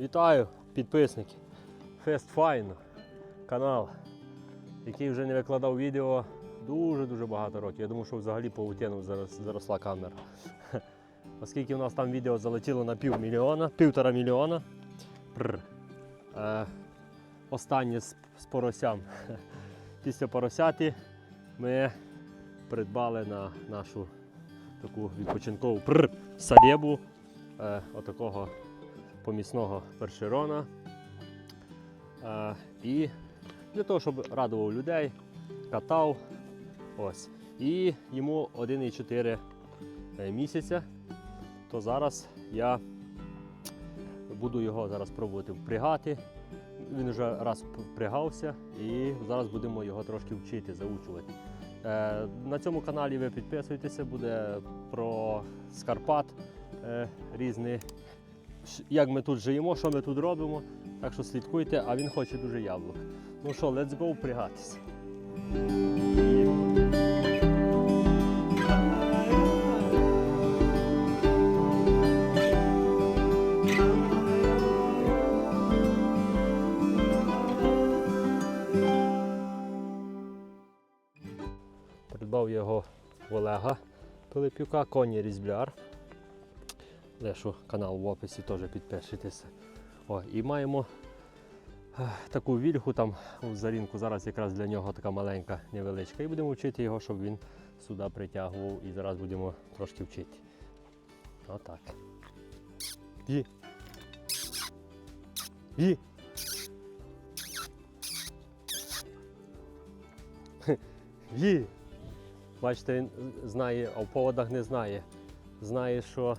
Вітаю, підписники. Фест Файн канал, який вже не викладав відео дуже-дуже багато років. Я думаю, що взагалі зараз заросла камера. Оскільки у нас там відео залетіло на півмільйона, півтора мільйона. Прр. Е, останнє з, з поросям. Після поросяти ми придбали на нашу таку відпочинкову прр, садебу е, отакого помісного першерона. Е, і для того, щоб радував людей, катав. Ось. І йому 1,4 е, місяця. То зараз я буду його зараз пробувати впрягати. Він вже раз впрягався і зараз будемо його трошки вчити, заучувати. Е, на цьому каналі ви підписуєтеся, буде про Скарпат різні, ш- як ми тут живемо, що ми тут робимо. Так що слідкуйте, а він хоче дуже яблук. Ну що, let's go впрягатися. Придбав його Олега Пилипюка, коні різбляр. Лишу канал в описі теж підпишитеся. О, і маємо е, таку вільху там у зарінку. Зараз якраз для нього така маленька, невеличка. І будемо вчити його, щоб він сюди притягував. І зараз будемо трошки вчити. Отак. Ї. Ї. Ї. Бачите, він знає, а в поводах не знає. Знає, що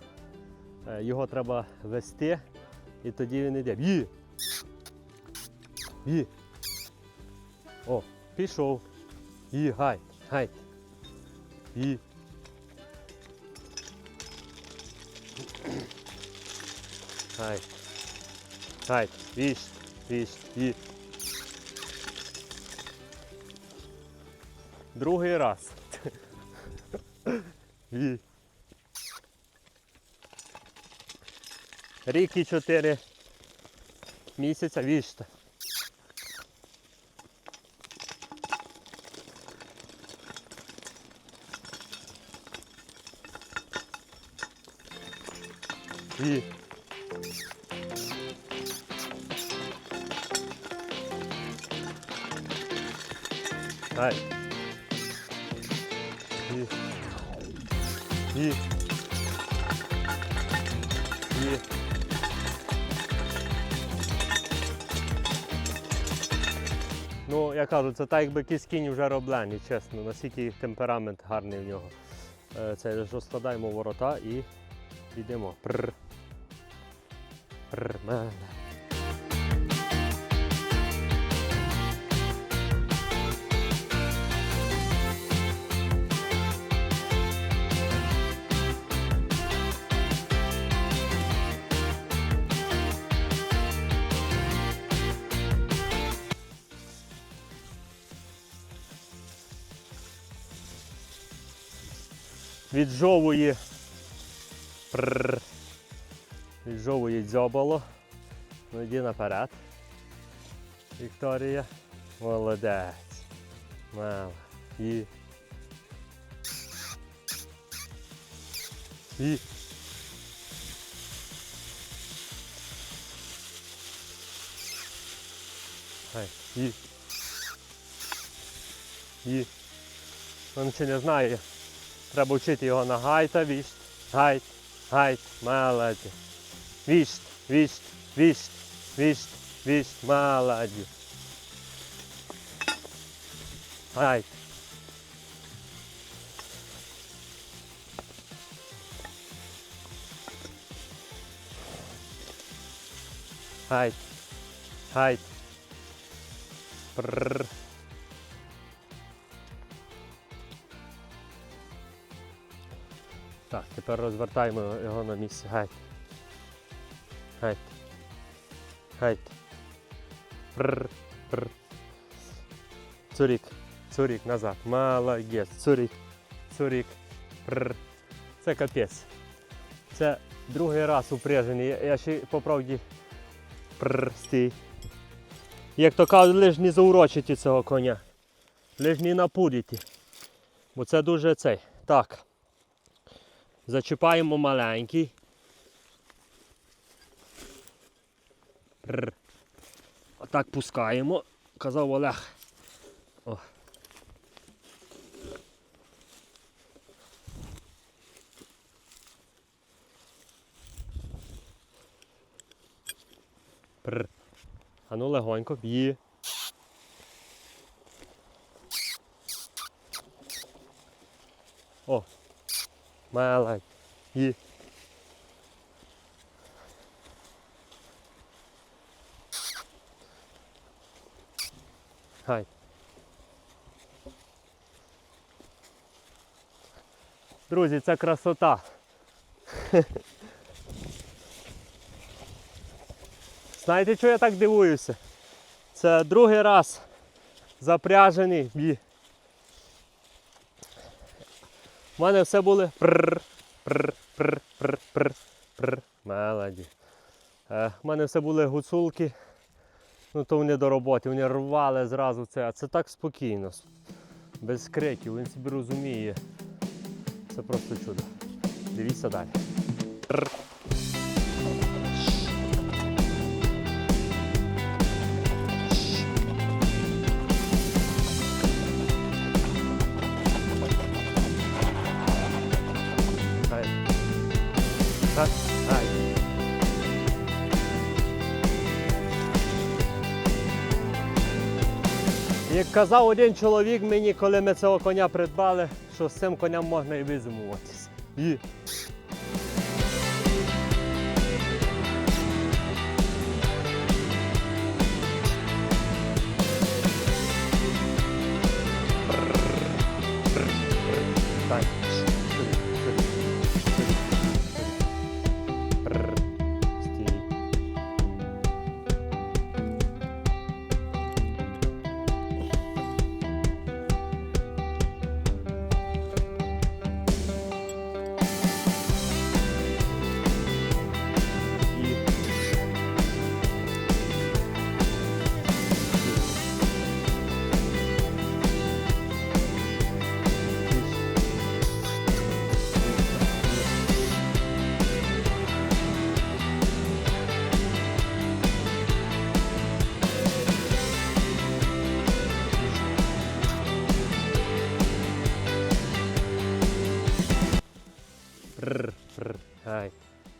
його треба вести, і тоді він йде. Ї! Ї! О, пішов. Ї, гай, гай. Ї. Гай. Гай, віш, віш, ї. Другий раз. Ї. Рік і чотири місяця вішта. Ї. Ай. Ї. Ї. Ї. я кажу, це так, якби якийсь кінь вже роблені, чесно, настільки темперамент гарний в нього. Е, Це розкладаємо ворота і йдемо. Прр. Прр. Віджовує. Прррр. Віджовує дзьобало. Ну йди наперед. Вікторія. Молодець. Мала. І. І. Хай. І. І. Він ще не знає. Треба вчити його на гайта, вішт, гайт, гайт, молодець. Вішт, вішт, вішт, вішт, вішт, молодець. Гайт. Гайт, гайт. Прррр. Тепер розвертаємо його на місце. Гайт. Гайт. Гайт. Прр. Прр. Цурік. Цурік назад. Молодець. Цурік. Цурік. Прр. Це капець. Це другий раз упряжений. Я, ще по правді Прр, стій. Як то кажуть, лиш не заурочити цього коня. Лиш не напудити. Бо це дуже цей. Так. Зачіпаємо маленький. Отак пускаємо. Казав Олег. О. Прр. А ну легонько, б'є. О, молодь. Є. Хай. Друзі, це красота. Знаєте, що я так дивуюся? Це другий раз запряжений бі. У мене все були прр, прр. Е, у мене все були гуцулки. Ну то вони до роботи, вони рвали зразу це, а це так спокійно. Без криків, він собі розуміє. Це просто чудо. Дивіться далі. Так, хай. Як казав один чоловік мені, коли ми цього коня придбали, що з цим коням можна і визимуватися. І...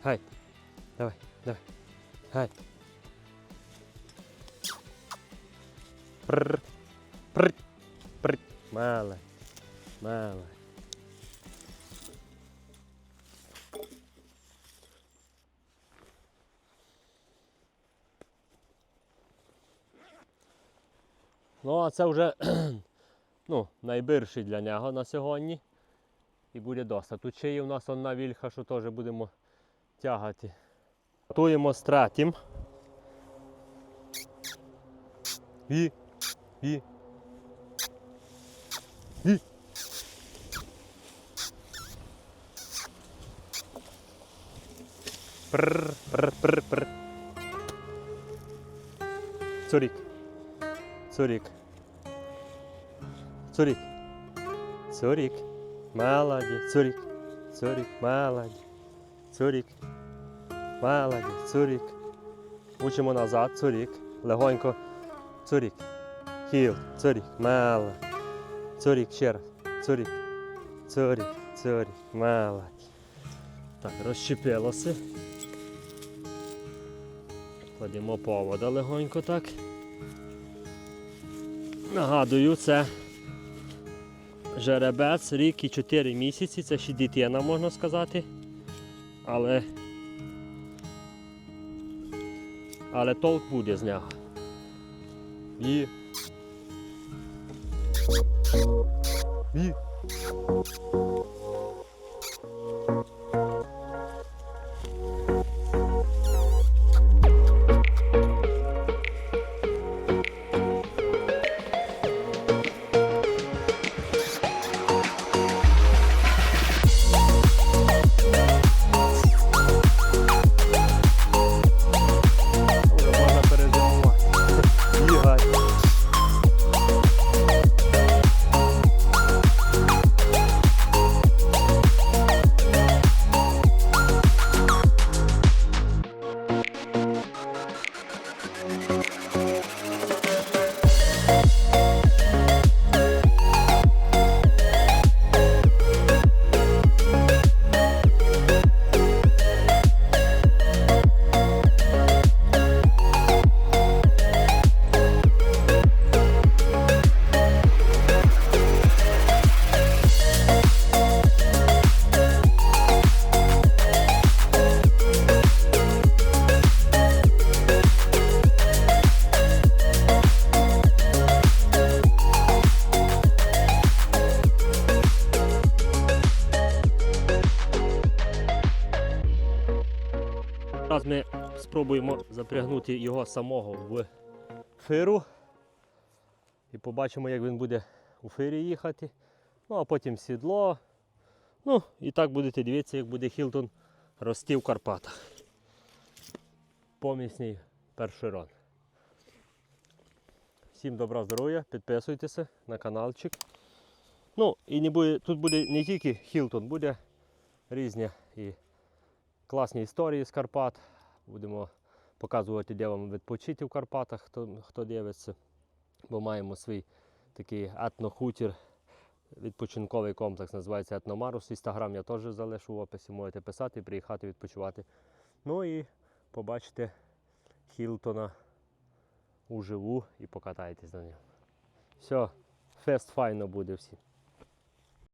Хай. Давай, давай. Хай. Прррр. Прррр. Прррр. Мало. Мало. Ну, а це вже ну, найбільший для нього на сьогодні. І буде доста. Тут ще є у нас одна вільха, що теж будемо тягати. Готуємо з третім. І. І. І. Прр, прр, прр, прр. Цурік. Цурік. Цурік. Цурік. Молодець. Цурік. Цурік. Молодець. Цурік. Молодець. Цурік. Учимо назад. Цурік. Легонько. Цурік. Хіл. Цурік. Молодець. Цурік ще раз. Цурік. Цурік. Цурік. Молодець. Так, розщепилося. Кладемо повода легонько так. Нагадую, це жеребець, рік і 4 місяці, це ще дитина, можна сказати. Але але толк буде з нього. І. І. ми спробуємо запрягнути його самого в фиру. І побачимо, як він буде у фирі їхати. Ну, а потім сідло. Ну, і так будете дивитися, як буде Хілтон рости в Карпатах. Помісний першерон. Всім добра здоров'я, підписуйтеся на каналчик. Ну, і не буде, тут буде не тільки Хілтон, буде різні і класні історії з Карпат. Будемо показувати, де вам відпочити в Карпатах, хто, хто дивиться. Бо маємо свій такий етнохутір, відпочинковий комплекс, називається Етномарус. Інстаграм я теж залишу в описі, можете писати, приїхати відпочивати. Ну і побачите Хілтона уживу і покатайтесь на ньому. Все, фест файно буде всім.